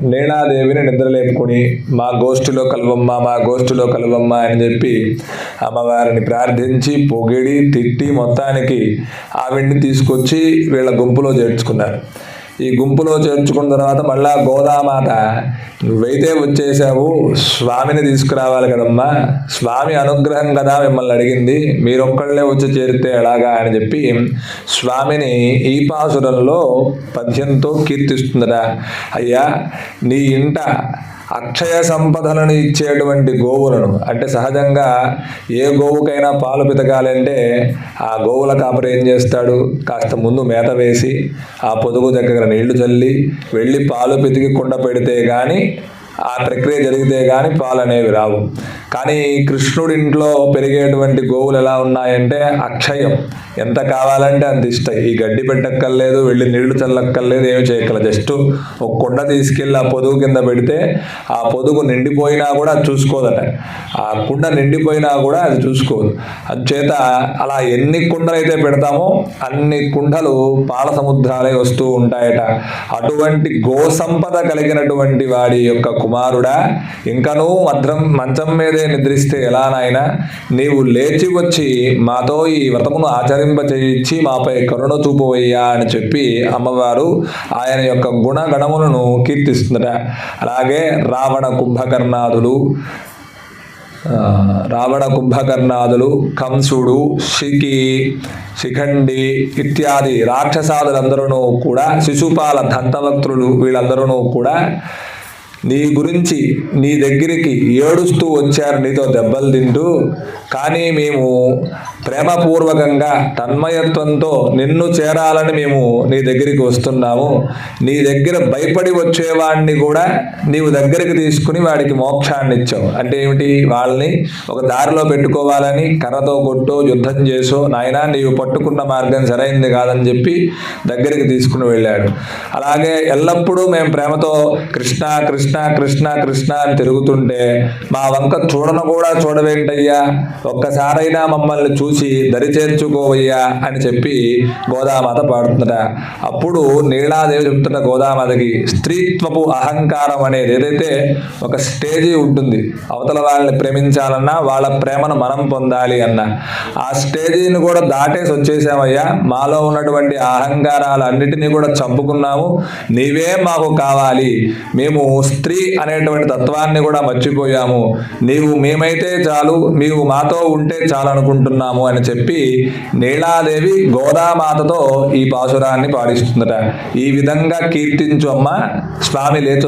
నీలాదేవిని నిద్రలేపుకుని మా గోష్ఠిలో కలవమ్మ మా గోష్ఠిలో కలవమ్మ అని చెప్పి అమ్మవారిని ప్రార్థించి పొగిడి తిట్టి మొత్తానికి ఆవిడ్ని తీసుకొచ్చి వీళ్ళ గుంపులో చేర్చుకున్నారు. ఈ గుంపులో చేర్చుకున్న తర్వాత మళ్ళా గోదామాత నువ్వైతే వచ్చేసావు స్వామిని తీసుకురావాలి కదమ్మా. స్వామి అనుగ్రహం కదా మిమ్మల్ని అడిగింది. మీరొక్కళ్ళే వచ్చి చేరితే ఎలాగా అని చెప్పి స్వామిని ఈ పాసురంలో పద్యంతో కీర్తిస్తుందట. అయ్యా నీ ఇంట అక్షయ సంపదలను ఇచ్చేటువంటి గోవులను. అంటే సహజంగా ఏ గోవుకైనా పాలు పితకాలంటే ఆ గోవుల కాపరి ఏం చేస్తాడు? కాస్త ముందు మేత వేసి ఆ పొదుగు దగ్గర నీళ్ళు చల్లి వెళ్ళి పాలు పితికి కుండ పెడితే కానీ ఆ ప్రక్రియ జరిగితే కానీ పాలు అనేవి రావు. కానీ కృష్ణుడి ఇంట్లో పెరిగేటువంటి గోవులు ఎలా ఉన్నాయంటే అక్షయం. ఎంత కావాలంటే అంత ఇష్టం. ఈ గడ్డి పెట్టక్కర్లేదు వెళ్ళి నీళ్ళు చల్లక్కర్లేదు ఏమి చేయక్కల. జస్ట్ ఒక కుండ తీసుకెళ్ళి ఆ పొదుగు కింద పెడితే ఆ పొదుగు నిండిపోయినా కూడా అది చూసుకోదట. ఆ కుండ నిండిపోయినా కూడా అది చూసుకోదు. అందుచేత అలా ఎన్ని కుండలు అయితే పెడతామో అన్ని కుండలు పాల సముద్రాలే వస్తూ ఉంటాయట. అటువంటి గో సంపద కలిగినటువంటి వాడి యొక్క కుమారుడా ఇంకనూ మద్రం మంచం మీదే నిద్రిస్తే ఎలా నాయనా? నీవు లేచి వచ్చి మాతో ఈ వ్రతమును ఆచరింపచేయించి మాపై కరుణ చూపవయ్యా అని చెప్పి అమ్మవారు ఆయన యొక్క గుణగణములను కీర్తిస్తుందట. అలాగే రావణ కుంభకర్ణాదులు రావణ కుంభకర్ణాదులు కంసుడు శిఖి శిఖండి ఇత్యాది రాక్షసాదులందరూ కూడా శిశుపాల దంతవక్తులు వీళ్ళందరూ కూడా నీ గురించి నీ దగ్గరికి ఏడుస్తూ వచ్చారు నీతో దెబ్బలు తింటూ కానీ మేము ప్రేమపూర్వకంగా తన్మయత్వంతో నిన్ను చేరాలని మేము నీ దగ్గరికి వస్తున్నాము. నీ దగ్గర భయపడి వచ్చేవాడిని కూడా నీవు దగ్గరికి తీసుకుని వాడికి మోక్షాన్ని ఇచ్చావు. అంటే ఏమిటి? వాళ్ళని ఒక దారిలో పెట్టుకోవాలని కర్రతో కొట్టో యుద్ధం చేసో నాయనా నీవు పట్టుకున్న మార్గం సరైంది కాదని చెప్పి దగ్గరికి తీసుకుని వెళ్ళాడు. అలాగే ఎల్లప్పుడూ మేము ప్రేమతో కృష్ణ కృష్ణ కృష్ణ కృష్ణ కృష్ణ అని తిరుగుతుంటే మా వంక చూడను కూడా చూడవేంటయ్యా? ఒక్కసారైనా మమ్మల్ని చూసి దరి చేర్చుకోవయ్యా అని చెప్పి గోదామాత పాడుతుందట. అప్పుడు నీలాదేవి చెప్తున్న గోదామాతకి స్త్రీత్వపు అహంకారం అనేది ఏదైతే ఒక స్టేజీ ఉంటుంది అవతల వాళ్ళని ప్రేమించాలన్నా వాళ్ళ ప్రేమను మనం పొందాలి అన్న. ఆ స్టేజీని కూడా దాటేసి వచ్చేసామయ్యా. మాలో ఉన్నటువంటి ఆ అహంకారాలన్నిటినీ కూడా చంపుకున్నాము. నీవే మాకు కావాలి. మేము స్త్రీ అనేటువంటి తత్వాన్ని కూడా మర్చిపోయాము. నీవు మేమైతే చాలు నీవు మాతో ఉంటే చాలు అనుకుంటున్నాము అని చెప్పి నీలాదేవి గోదామాతతో ఈ పాసురాన్ని పాడిస్తుందట ఈ విధంగా కీర్తించు అమ్మ. స్వామి లేచు